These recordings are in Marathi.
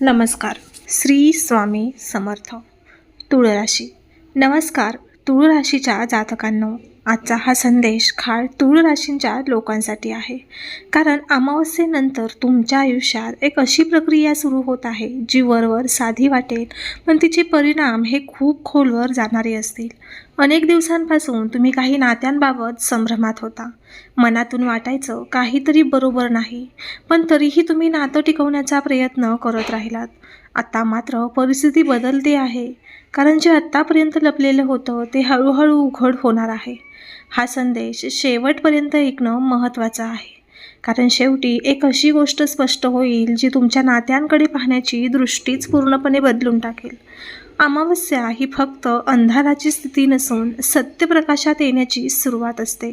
नमस्कार. श्री स्वामी समर्थ. तुळ राशी नमस्कार. तुळ राशीच्या जातकांनो आजचा हा संदेश खाळ तुळ राशींच्या लोकांसाठी आहे. कारण अमावस्येनंतर तुमच्या आयुष्यात एक अशी प्रक्रिया सुरू होत आहे जी वरवर साधी वाटेल पण तिचे परिणाम हे खूप खोलवर जाणारे असतील. अनेक दिवसांपासून तुम्ही काही नात्यांबाबत संभ्रमात होता. मनातून वाटायचं काहीतरी बरोबर नाही पण तरीही तुम्ही नातं टिकवण्याचा प्रयत्न करत राहिलात. आता मात्र परिस्थिती बदलते आहे. कारण जे आत्तापर्यंत लपलेलं होतं ते हळूहळू उघड होणार आहे. हा संदेश शेवटपर्यंत ऐकणं महत्त्वाचं आहे. कारण शेवटी एक अशी गोष्ट स्पष्ट होईल जी तुमच्या नात्यांकडे पाहण्याची दृष्टीच पूर्णपणे बदलून टाकेल. अमावस्या ही फक्त अंधाराची स्थिती नसून सत्यप्रकाशात येण्याची सुरुवात असते.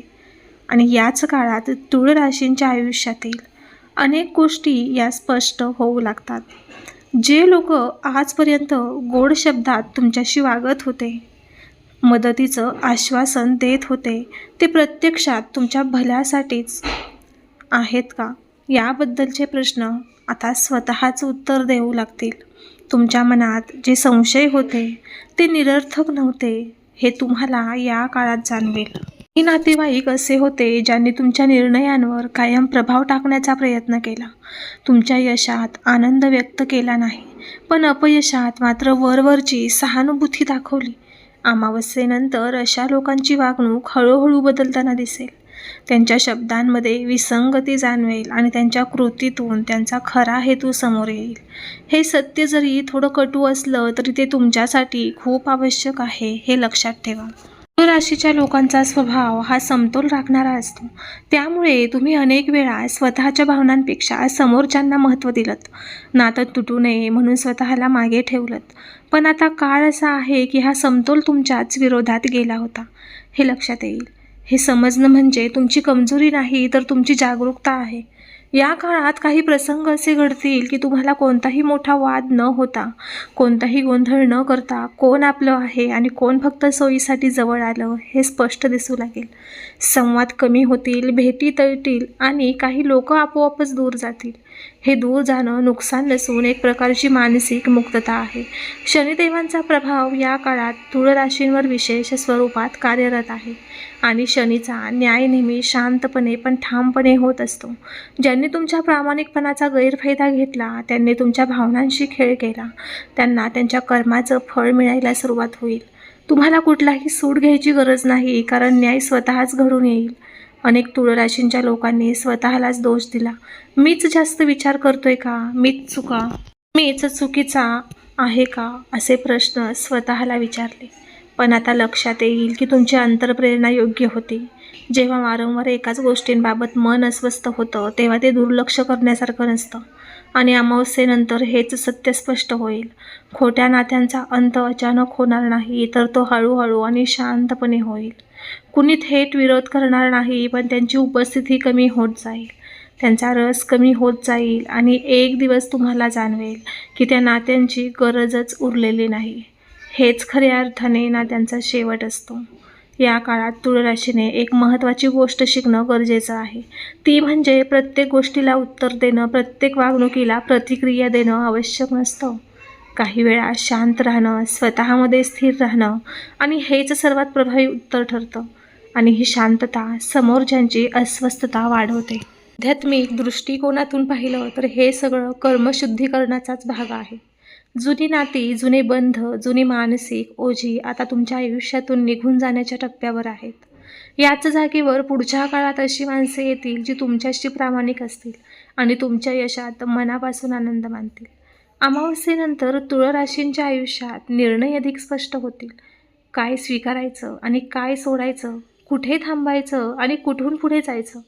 आणि याच काळात तुळ राशींच्या आयुष्यातील अनेक गोष्टी या स्पष्ट होऊ लागतात. जे लोक आजपर्यंत गोड शब्दात तुमच्याशी वागत होते मदतीचं आश्वासन देत होते ते प्रत्यक्षात तुमच्या भल्यासाठीच आहेत का? याबद्दलचे प्रश्न आता स्वतःच उत्तर देऊ लागतील. तुमच्या मनात जे संशय होते ते निरर्थक नव्हते हे तुम्हाला या काळात जाणवेल. हे नातेवाईक असे होते ज्यांनी तुमच्या निर्णयांवर कायम प्रभाव टाकण्याचा प्रयत्न केला. तुमच्या यशात आनंद व्यक्त केला नाही पण अपयशात मात्र वरवरची सहानुभूती दाखवली. अमावस्येनंतर अशा लोकांची वागणूक हळूहळू बदलताना दिसेल. त्यांच्या शब्दांमध्ये विसंगती जाणवेल आणि त्यांच्या कृतीतून त्यांचा खरा हेतू समोर येईल. हे सत्य जरी थोडं कटू असलं तरी ते तुमच्यासाठी खूप आवश्यक आहे हे लक्षात ठेवा. तुळ राशीच्या लोकांचा स्वभाव हा समतोल राखणारा असतो. त्यामुळे तुम्ही अनेक वेळा स्वतःच्या भावनांपेक्षा समोरच्यांना महत्त्व दिलं नातं तुटू नये म्हणून स्वतःला मागे ठेवलं पण आता काळ असा आहे की हा समतोल तुमच्याच विरोधात गेला होता. हे लक्षात येईल. हे समजणं म्हणजे तुमची कमजोरी नाही तर तुमची जागरूकता आहे. या काळात काही प्रसंग असे घडतील की तुम्हाला कोणताही मोठा वाद न होता कोणताही गोंधळ न करता कोण आपलं आहे आणि कोण फक्त सोयीसाठी जवळ आलं हे स्पष्ट दिसू लागेल. संवाद कमी होतील भेटी तळतील आणि काही लोक आपोआपच दूर जातील. हे दूर जाणं नुकसान नसून एक प्रकारची मानसिक मुक्तता आहे. शनिदेवांचा प्रभाव या काळात तुळ राशींवर विशेष स्वरूपात कार्यरत आहे. आणि शनीचा न्याय नेहमी शांतपणे पण ठामपणे होत असतो. ज्यांनी तुमच्या प्रामाणिकपणाचा गैरफायदा घेतला त्यांनी तुमच्या भावनांशी खेळ केला. त्यांना त्यांच्या कर्माचं फळ मिळायला सुरुवात होईल. तुम्हाला कुठलाही सूट घ्यायची गरज नाही कारण न्याय स्वतःच घडून येईल. अनेक तुळराशींच्या लोकांनी स्वतःलाच दोष दिला. मीच जास्त विचार करतोय का? मीच चुका? मीच चुकीचा आहे का? असे प्रश्न स्वतःला विचारले. पण आता लक्षात येईल की तुमची अंतरप्रेरणा योग्य होती. जेव्हा वारंवार एकाच गोष्टींबाबत मन अस्वस्थ होतं तेव्हा ते दुर्लक्ष करण्यासारखं नसतं. आणि अमावस्येनंतर हेच सत्य स्पष्ट होईल. खोट्या नात्यांचा अंत अचानक होणार नाही तर तो हळूहळू आणि शांतपणे होईल. कुणी थेट विरोध करणार नाही पण त्यांची उपस्थिती कमी होत जाईल. त्यांचा रस कमी होत जाईल आणि एक दिवस तुम्हाला जाणवेल की त्या नात्यांची गरजच उरलेली नाही. हेच खऱ्या अर्थाने ना त्यांचा शेवट असतो. या काळात तुळराशीने एक महत्त्वाची गोष्ट शिकणं गरजेचं आहे. ती म्हणजे प्रत्येक गोष्टीला उत्तर देणं प्रत्येक वागणुकीला प्रतिक्रिया देणं आवश्यक नसतं. काही वेळा शांत राहणं स्वतःमध्ये स्थिर राहणं आणि हेच सर्वात प्रभावी उत्तर ठरतं. आणि ही शांतता समोरच्यांची अस्वस्थता वाढवते. आध्यात्मिक दृष्टिकोनातून पाहिलं तर हे सगळं कर्मशुद्धीकरणाचाच भाग आहे. जुनी नाती जुने बंध जुनी मानसिक ओझी आता तुमच्या आयुष्यातून निघून जाण्याच्या टप्प्यावर आहेत. याच जागेवर पुढच्या काळात अशी माणसे येतील जी तुमच्याशी प्रामाणिक असतील आणि तुमच्या यशात मनापासून आनंद मानतील. अमावस्येनंतर तुळराशींच्या आयुष्यात निर्णय अधिक स्पष्ट होतील. काय स्वीकारायचं आणि काय सोडायचं कुठे थांबायचं आणि कुठून पुढे जायचं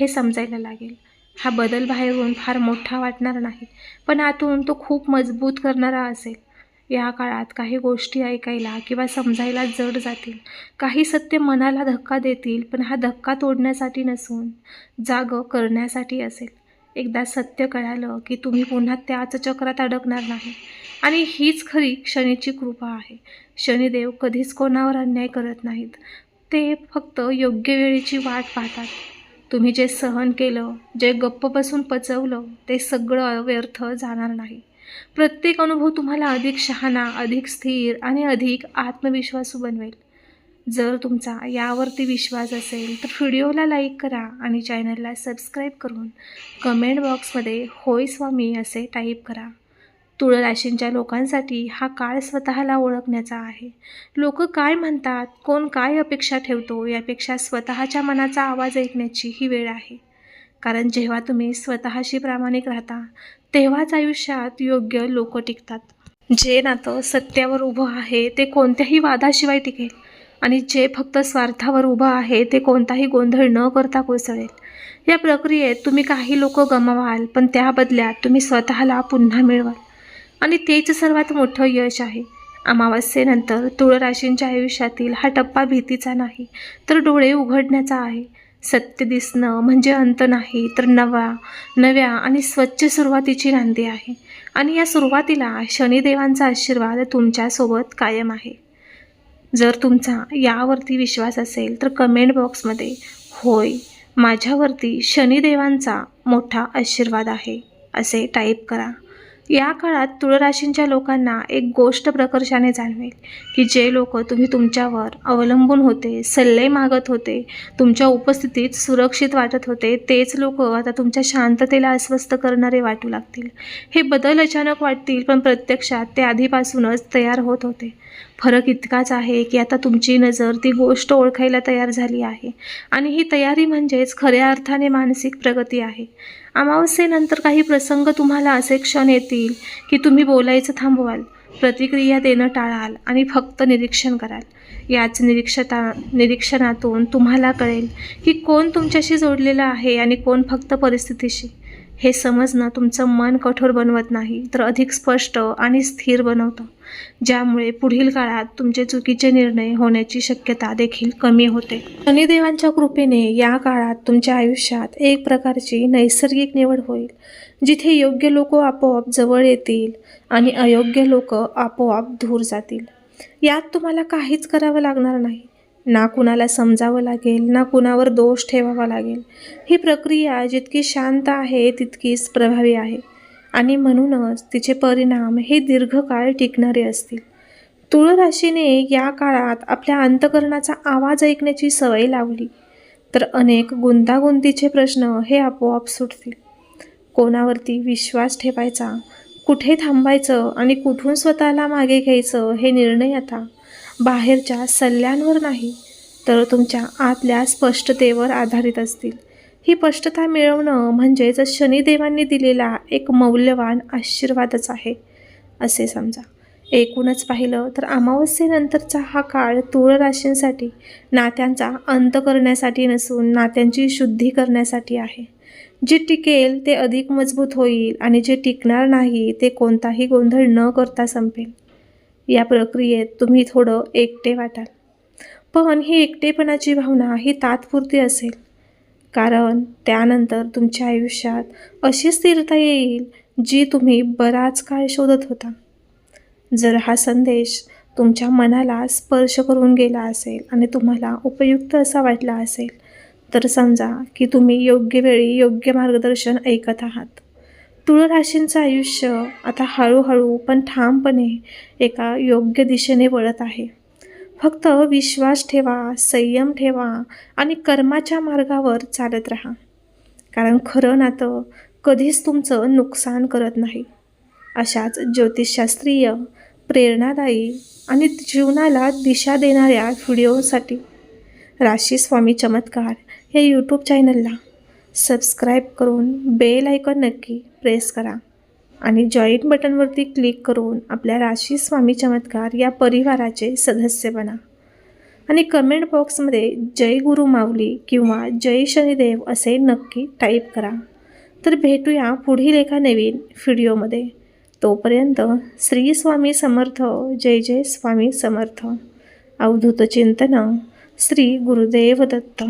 हे समजायला लागेल. हा बदल बाहेरून फार मोठा वाटणार नाही. पण आतून तो खूप मजबूत करणारा असेल. या काळात काही गोष्टी ऐकायला किंवा समजायला जड जातील. काही सत्य मनाला धक्का देतील पण हा धक्का तोडण्यासाठी नसून जाग करण्यासाठी असेल. एकदा सत्य कळालं की तुम्ही पुन्हा त्याच चक्रात अडकणार नाही. आणि हीच खरी शनीची कृपा आहे. शनिदेव कधीच कोणावर अन्याय करत नाहीत. ते फक्त योग्य वेळेची वाट पाहतात. तुम्ही जे सहन केलं जे गप्प बसून पचवलं ते सगळं व्यर्थ जाणार नाही. प्रत्येक अनुभव तुम्हाला अधिक शहाणा अधिक स्थिर आणि अधिक आत्मविश्वासू बनवेल. जर तुमचा यावरती विश्वास असेल तर व्हिडिओला लाईक करा आणि चॅनलला सबस्क्राईब करून कमेंट बॉक्समध्ये होय स्वामी असे टाईप करा. तुळ राशींच्या लोकांसाठी हा काळ स्वतःला ओळखण्याचा आहे. लोक काय म्हणतात कोण काय अपेक्षा ठेवतो यापेक्षा स्वतःच्या मनाचा आवाज ऐकण्याची ही वेळ आहे. कारण जेव्हा तुम्ही स्वतःशी प्रामाणिक राहता तेव्हाच आयुष्यात योग्य लोक टिकतात. जे नातं सत्यावर उभं आहे ते कोणत्याही वादाशिवाय टिकेल. आणि जे फक्त स्वार्थावर उभं आहे ते कोणताही गोंधळ न करता कोसळेल. या प्रक्रियेत तुम्ही काही लोक गमावाल पण त्या बदल्यात तुम्ही स्वतःला पुन्हा मिळवाल. आणि तेच सर्वात मोठं यश आहे. अमावस्येनंतर तुळ राशींच्या आयुष्यातील हा टप्पा भीतीचा नाही तर डोळे उघडण्याचा आहे. सत्य दिसणं म्हणजे अंत नाही तर नवा नव्या आणि स्वच्छ सुरुवातीची नांदी आहे. आणि या सुरुवातीला शनिदेवांचा आशीर्वाद तुमच्यासोबत कायम आहे. जर तुमचा यावरती विश्वास असेल तर कमेंट बॉक्समध्ये होय माझ्यावरती शनिदेवांचा मोठा आशीर्वाद आहे असे टाईप करा. या काळात तुळराशींच्या लोकांना एक गोष्ट प्रकर्षाने जाणवेल की जे लोक तुम्ही तुमच्यावर अवलंबून होते सल्ले मागत होते तुमच्या उपस्थितीत सुरक्षित वाटत होते तेच लोक आता तुमच्या शांततेला अस्वस्थ करणारे वाटू लागतील. हे बदल अचानक वाटतील पण प्रत्यक्षात ते आधीपासूनच तयार होत होते. फरक इतकाच आहे की आता तुमची नजर ती गोष्ट ओळखायला तयार झाली आहे. आणि ही तयारी म्हणजेच खऱ्या अर्थाने मानसिक प्रगती आहे. अमावस्येनंतर काही प्रसंग तुम्हाला असे क्षण येतील की तुम्ही बोलायचं थांबवाल प्रतिक्रिया देणं टाळाल आणि फक्त निरीक्षण कराल. याच निरीक्षता निरीक्षणातून तुम्हाला कळेल की कोण तुमच्याशी जोडलेलं आहे आणि कोण फक्त परिस्थितीशी. हे समजणं तुमचं मन कठोर बनवत नाही तर अधिक स्पष्ट आणि स्थिर बनवतं. ज्यामुळे पुढील काळात तुमचे चुकीचे निर्णय होण्याची शक्यता देखील कमी होते. शनिदेवांच्या कृपेने या काळात तुमच्या आयुष्यात एक प्रकारची नैसर्गिक निवड होईल जिथे योग्य लोक आपोआप जवळ येतील आणि अयोग्य लोक आपोआप दूर जातील. यात तुम्हाला काहीच करावं लागणार नाही. ना कुणाला समजावं लागेल ना कुणावर दोष ठेवावा लागेल. ही प्रक्रिया जितकी शांत आहे तितकीच प्रभावी आहे. आणि म्हणूनच तिचे परिणाम हे दीर्घकाळ टिकणारे असतील. तुळ राशीने या काळात आपल्या अंतकरणाचा आवाज ऐकण्याची सवय लावली. तर अनेक गुंतागुंतीचे प्रश्न हे आपोआप सुटतील. कोणावरती विश्वास ठेवायचा कुठे थांबायचं आणि कुठून स्वतःला मागे घ्यायचं हे निर्णय आता बाहेरच्या सल्ल्यांवर नाही तर तुमच्या आतल्या स्पष्टतेवर आधारित असतील. ही स्पष्टता मिळवणं म्हणजेच शनिदेवांनी दिलेला एक मौल्यवान आशीर्वादच आहे असे समजा. एकूणच पाहिलं तर अमावस्येनंतरचा हा काळ तुळ राशींसाठी नात्यांचा अंत करण्यासाठी नसून नात्यांची शुद्धी करण्यासाठी आहे. जे टिकेल ते अधिक मजबूत होईल आणि जे टिकणार नाही ते कोणताही गोंधळ न करता संपेल. या प्रक्रियेत तुम्ही थोडं एकटे वाटाल. पण ही एकटेपणाची भावना ही तात्पुरती असेल. कारण त्यानंतर तुमच्या आयुष्यात अशी स्थिरता येईल जी तुम्ही बराच काळ शोधत होता. जर हा संदेश तुमच्या मनाला स्पर्श करून गेला असेल आणि तुम्हाला उपयुक्त असा वाटला असेल तर समजा की तुम्ही योग्य वेळी योग्य मार्गदर्शन ऐकत आहात. तुळ राशींचं आयुष्य आता हळूहळू पण ठामपणे एका योग्य दिशेने वळत आहे. फक्त विश्वास ठेवा संयम ठेवा आणि कर्माच्या मार्गावर चालत राहा. कारण खरं नातं कधीच तुमचं नुकसान करत नाही. अशाच ज्योतिषशास्त्रीय प्रेरणादायी आणि जीवनाला दिशा देणाऱ्या व्हिडिओसाठी राशी स्वामी चमत्कार या यूट्यूब चॅनलला सबस्क्राईब करून बेल ऐकून नक्की प्रेस करा. आणि जॉईंट बटनवरती क्लिक करून आपल्या राशी स्वामी चमत्कार या परिवाराचे सदस्य बना. आणि कमेंट बॉक्समध्ये जय गुरु माऊली किंवा जय शनिदेव असे नक्की टाईप करा. तर भेटूया पुढील एका नवीन व्हिडिओमध्ये तोपर्यंत श्री स्वामी समर्थ जय जय स्वामी समर्थ. अवधूत चिंतन श्री गुरुदेव दत्त.